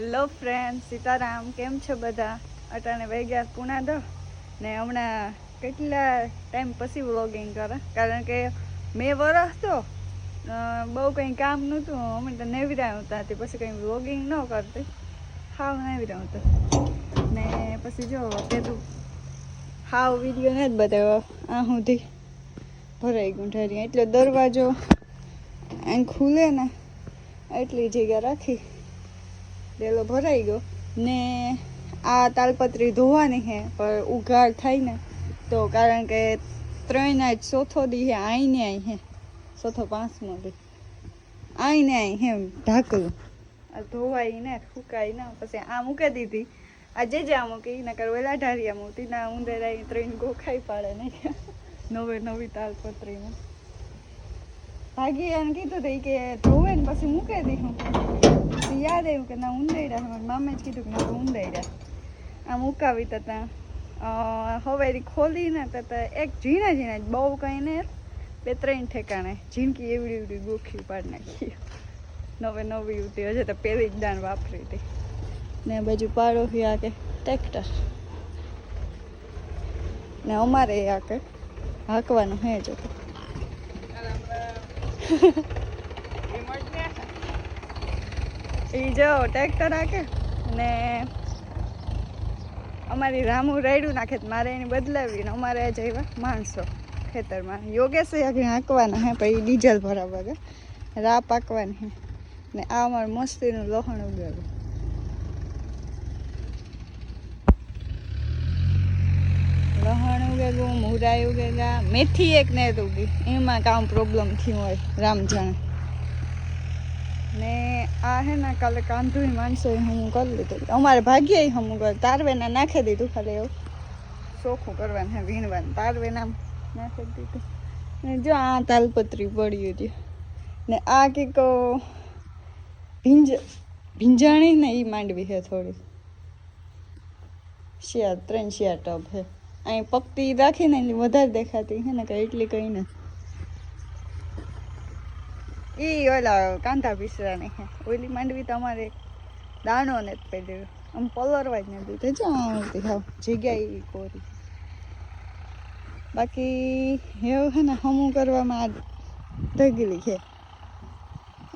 Hello friend, Sitaram, કેમ છો બધા? અટાણે વૈગ્યા પૂણા દો ને હમણાં કેટલા ટાઈમ પછી વ્લોગિંગ કરે? કારણ કે મેં વરસ તો બહુ કંઈ કામ નહોતું. અમે તો નેવરા હતા હતી પછી કંઈ વ્લોગિંગ ન કરતી. હાવ નેવરા હતા. ને પછી જો પેલું હાવ વીડિયો ને જ બતાવ્યો આ સુધી ભરાઈ ગયું એટલો દરવાજો આમ ખુલે ને, એટલી જગ્યા રાખી. ડેલો ભરાઈ ગયો. ને આ તાલપત્રી ધોવાની છે, પણ ઉઘાડ થાય ને તો કારણ કે ત્રણ આજ ચોથો દી હે આઈને આઈ હે ચોથો પાંચમો દી. આઈને આઈ હે ઢાકલું આ ધોવાઈ ને ફૂકાઈ ને પછી આ મૂકી દીધી. આજે જ આ મૂકી, નકર વેલા ઢારિયા મૂકી, ના ઉંદર આવી ત્રણ ગોખાઈ પાડે નહીં નવે નવી તાલપત્રીમાં ભાગી એને કીધું હતું કે ધોવે ને પછી મૂકી દીધું. પછી યાદ આવ્યું કે ના ઊંડાઈડા મારા મામે જ કીધું કે ના ઊંડાઈડા આમ ઉકાવી તો ત્યાં હવેરી ખોલી ને તો ત્યાં એક ઝીણા ઝીણા જ બહુ કંઈ ને બે ત્રણ ઠેકાણે ઝીણકી એવડી એવડી ગોખી પાડી નાખી નવે નવી ઉતી હજે તો પેલી જ દાન વાપરી હતી ને બાજુ પાડોશી આ કે ટ્રેક્ટર ને અમારે આ કે હાંકવાનું હે જો એ જો ટ્રેક્ટર હાકે ને અમારી રામુ રાયડું નાખે મારે એની બદલાવી ને અમારે જઈવા માણસો ખેતરમાં. યોગેશ આગળ હાંકવાના હે, પછી ડીઝલ ભરાવવા ગયા રા પાકવાની ને આ અમારું મસ્તીનું લહણ ઉગાડ્યું લહણ ઉગેલું મુરાઈ ઉગેલા મેથી એક ને ઉગી એમાં કામ પ્રોબ્લેમ થયું હોય રામ જાણે ને આ હે ને કાલે કાંધુઈ માણસો હું કરી લીધું. અમારે ભાગ્યે હમું કર તારવેના નાખી દીધું ખાલી એવું. ચોખ્ખું કરવાનું હે, વીણવાનું. તારવેના નાખી દીધું. ને જો આ તાલપત્રી પડ્યું હતી ને આ કંઈક ભીંજ, ભીંજાણી ને એ માંડવી છે થોડી. શિયાળ, ત્રણ શિયાળ ટબ છે અહીં પકતી રાખીને એટલી વધારે દેખાતી છે ને કંઈ એટલી કંઈ ને એ ઓલા કાંધા પીસરાની છે ઓલી માંડવી તમારે દાણો ને જ આમ પલરવા જ નથી તે જો આવતી હાવ જગ્યા કોરી. બાકી એવું છે ને, હમું કરવામાં ઢગલી છે.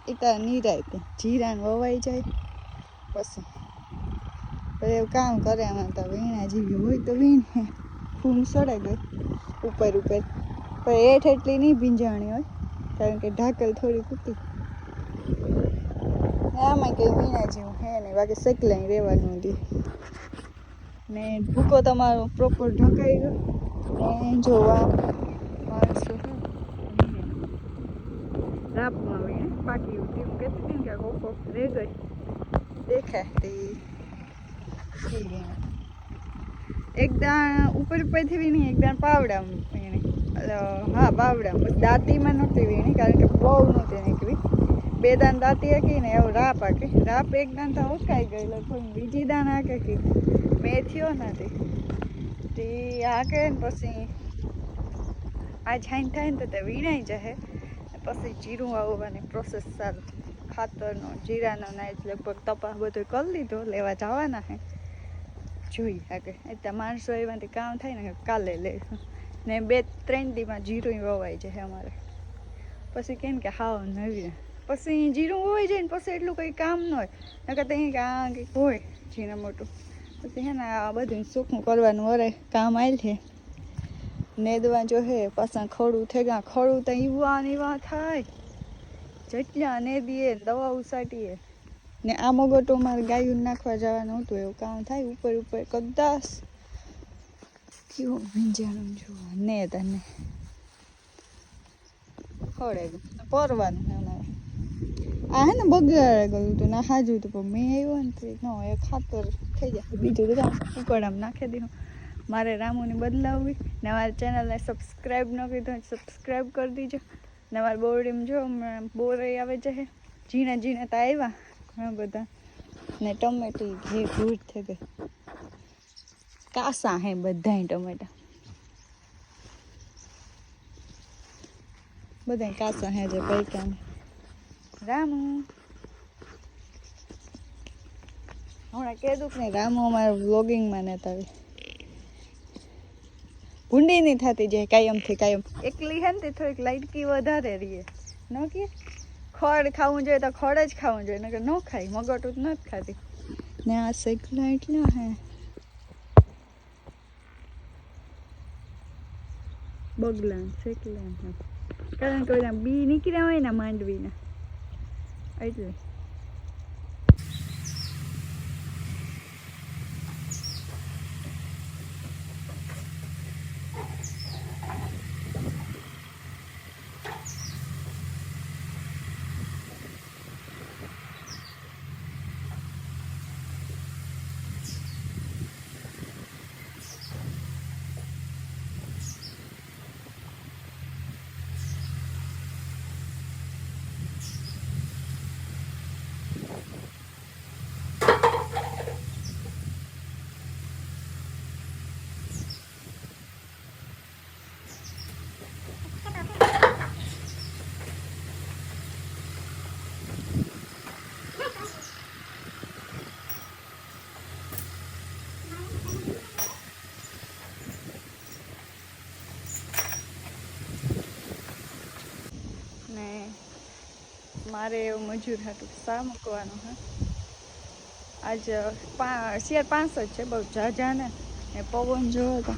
એ તો નિરાય જીરાને વવાઈ જાય. પછી. પછી એવું કામ કરે એમાં તો વીણા જેવી હોય તો વીણે ફૂમ સડે ગઈ ઉપર ઉપર. પણ હેઠ એટલી નહીં ભીંજાણી હોય. કારણ કે ઢાકલ થોડી ને આમાં કંઈ વીણા જેવું હે નહીં, બાકી સકલાઈ રહેવાનું હતી ને ભૂકો તમારો પ્રોપર ઢંકાઈ ગયો. ને જોવા માણસો રાપમાં વીણે. પાકી ઉઠી કહેતી હતી કે કોકો રહી ગઈ. દેખાય તે ઈ. વીણે. એક દાણ ઉપર ઉપરથી નહીં એક પાવડા હા બાવડા દાંતીમાં નહોતી વીણી, કારણ કે બહુ નહોતી નીકળી. બે દાન દાંતી હાકી ને એવું રાપ હાકી. રાપ એક દાન તો ઉકાઈ ગઈ લગભગ બીજી દાન હાકે કે મેં થયો નથી. તે હાકે ને પછી આ છાઈન થાય ને તો તે વીણાઈ જશે પછી જીરું વાવવાની પ્રોસેસ સાર. ખાતરનો, જીરાનો ના લગભગ તપાસ બધું કરી લીધો, લેવા જવાના હે. જોઈ આગળ. એટલે માણસો એમાંથી કામ થાય ને કાલે લે. ને બે ત્રણ દીમાં જીરું વવાઈ જાય અમારે. પછી કેમ કે હાવ નવી પછી જીરું વવાઈ જાય ને પછી એટલું કંઈ કામ ન હોય. નકર તો કે કંઈક હોય જીરા મોટું. પછી હે ને આ બધું સૂકું કરવાનું અરે કામ આવેલ છે. નેદવા જો હે, પાછા ખડું થઈ ગયા ખડું તો ઈવા ને ઈવા થાય. જેટલા નેદીએ દવા ઉસાટીએ. ને આ મગટો મારે ગાયું નાખવા જવાનું હતું, એવું કામ થાય, ઉપર ઉપર, કદાચ કેવું ભીંજાણું જોવા ને તને ખડે પરવાનું છે આ હે ને બગાડે ગયું હતું ના હાજુ હતું પણ મેં આવ્યો ને તો એ ખાતર થઈ જાય. બીજું તો ઉકળામ નાખી દીધું. મારે રામુને બદલાવવી ને મારી ચેનલને સબસ્ક્રાઈબ ન તો સબસ્ક્રાઈબ કરી દીજો. ને બોરડીમ જો બોરે આવે છે ઝીણા ઝીણા તો આવ્યા ઘણા બધા. ને ટમેટી ઘી ભૂર થઈ ગઈ. કાસા હે બધાય ટમેટા. બધા કાસા હે જે પૈકા રામુ. હમણાં કીધું કે નહીં, રામુ અમારા વ્લોગિંગમાં નતા ભૂંડી નહીં થતી જાય કાયમથી કાયમ. એકલી હે ને થોડીક લાઇટકી વધારે રહીએ. ન કે ખડ ખાવું જોઈએ તો ખડ જ ખાવું જોઈએ ન ખાય, મગટું જ નથી ખાતી. ને આ શેકલા એટલા હે. બગલા શેકલાન. કારણ કે બી નીકળ્યા હોય ને માંડવીના. એટલે ને મારે એવું મજૂર હતું શા મૂકવાનું, હા? આજ શિયાર પાંચ જ છે, બહુ જાજા ને એ પવન જોવો તો.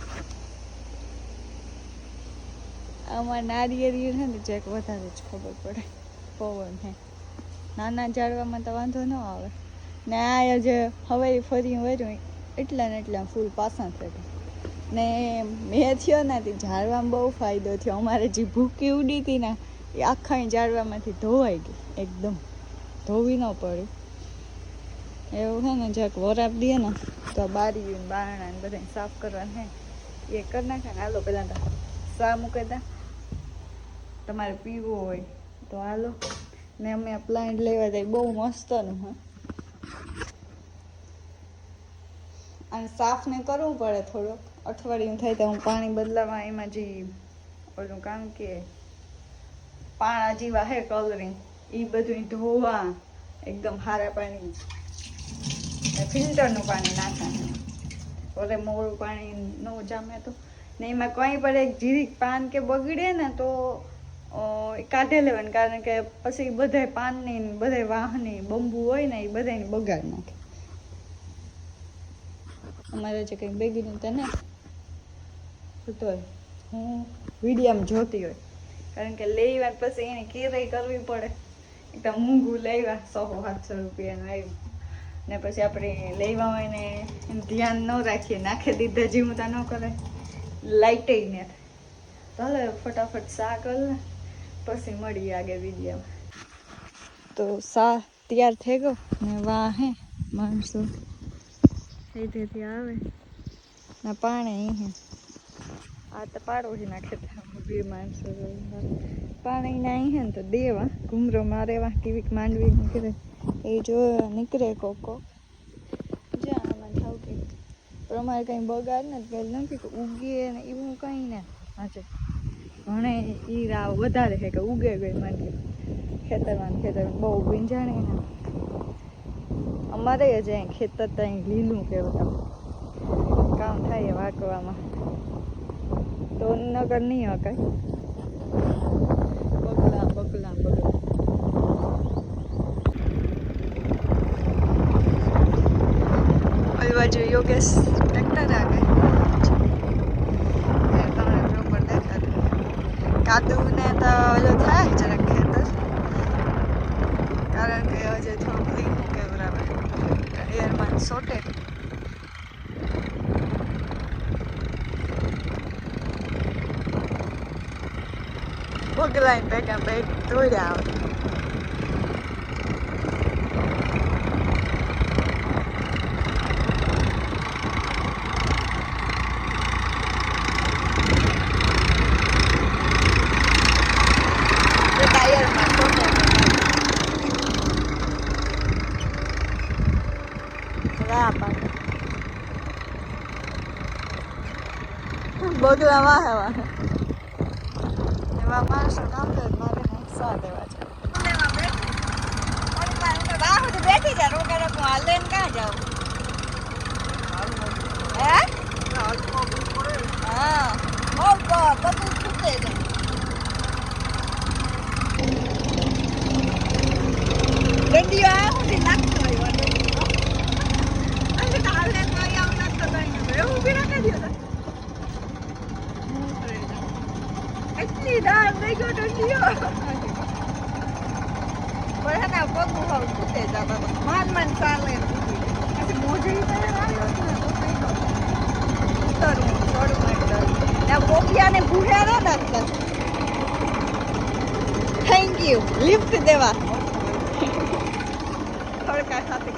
આમાં નારિયેળી છે ને, જેક વધારે જ ખબર પડે. પવન હે. નાના ઝાડવામાં તો વાંધો ન આવે. ને આ જે હવે ફરી વર્યું એટલા ને એટલા ફૂલ પાસા થયા ને મેં થયો ને તે ઝાડવામાં બહુ ફાયદો થયો. અમારે જે ભૂકી ઉડી હતી ને એ આખા ઝાડવામાંથી ધોવાઈ ગઈ, એકદમ. ધોવી ન પડી. એવું છે ને, જરાક વરાપ દે ને, તો બારી ને બારણા ને બધા સાફ કરવાના હે. એ કરી નાખે ને, હાલો પહેલાં તો સા મૂકી દા. તમારે પીવું હોય તો હાલો. ને અમે પ્લાન્ટ લેવા જાય, બહુ મસ્તનું, હા. અને સાફ ને કરવું પડે થોડુંક. અઠવાડિયું થાય તો હું પાણી બદલાવા, એમાં જે ઓલું કામ કે પાણા જેવા હે કલરિંગ એ બધું ધોવા, એકદમ સારા પાણી. ફિલ્ટરનું પાણી નાખવાનું. ઓરે મોડું પાણી ન જામે તો. ને એમાં કંઈ પણ એક જીરીક પાન કે બગડે ને તો કાઢી લેવાનું. કારણ કે પછી બધાય પાનની બધા વાહની, બંબુ હોય ને એ બધાને બગાડ નાખે. અમારે જે કંઈ બેગીનું તને તોય હું વિડીયામાં જોતી હોય. કારણ કે લેવા પછી એને કેરાઈ કરવી પડે. એકદમ મોંઘું લેવા સો સાતસો રૂપિયાનું આવ્યું ને પછી આપણે લેવા હોય ને ધ્યાન ન રાખીએ, નાખી દીધા જીવતા ન કરે લાઈટે ને હવે ફટાફટ સા કર પછી મળીએ આગે વિડીયામાં. તો સા તૈયાર થઈ ગયો ને વાહ હે, માણસો. આવે. ને પાણી અહીં. આ તો પાડોશી નાખે બે માણસો પાણી ના અહીં હે તો દેવા. ઘૂમરો મારેવા કેવીક માંડવી નીકળે. એ જો નીકળે કોક. જ્યાં આમાં થાવ કે પણ કંઈ બગાડ ને પેલ નથી કે ઉગે ને એવું કંઈ ને. આજે ઘણે ઈ રાવ વધારે છે કે ઉગે ગઈ માંડવી. ખેતરમાં ખેતરમાં બહુ ભીંજાણી ને. અમારે જ અહીં ખેતર તો અહીં લીલું કહેવાય. કામ થાય એ વાકવામાં. નગર નહીં હકાય બગલા બગલા બગલા. બાજુ યોગેશ ટ્રેક્ટર આગળ તમને પ્રોપર દેખાતું કાદુ ને તો ઓલો થાય જરાક ખેતર. કારણ કે હજે થોડું લીલું બરાબર એરમાં સોટે. બગલાઈને ભેગા બે દોડ્યા આવે એ ટાયરમાં સોટે રા પાડે બધું આવા હવા એવા માણસો કામ કરે બેઠી જા રોકાડે હું હાલ લઈને ક્યાં જાઉં હે હા હા બધું જાય આ સુધી નાખતો હોય થઈ ગયો ગંડીઓ પણ હે ને આ પગ ઉહાવ તૂટે જતા હતા માન માન ચાલે. પછી મોજડી પહેરીને આવ્યો છે ને તો થઈ ગયો. ઉતરવું ચડવું એકદમ ને આ પોપિયાને નાખતા થેન્ક યુ લિફ્ટ દેવા. ખાતે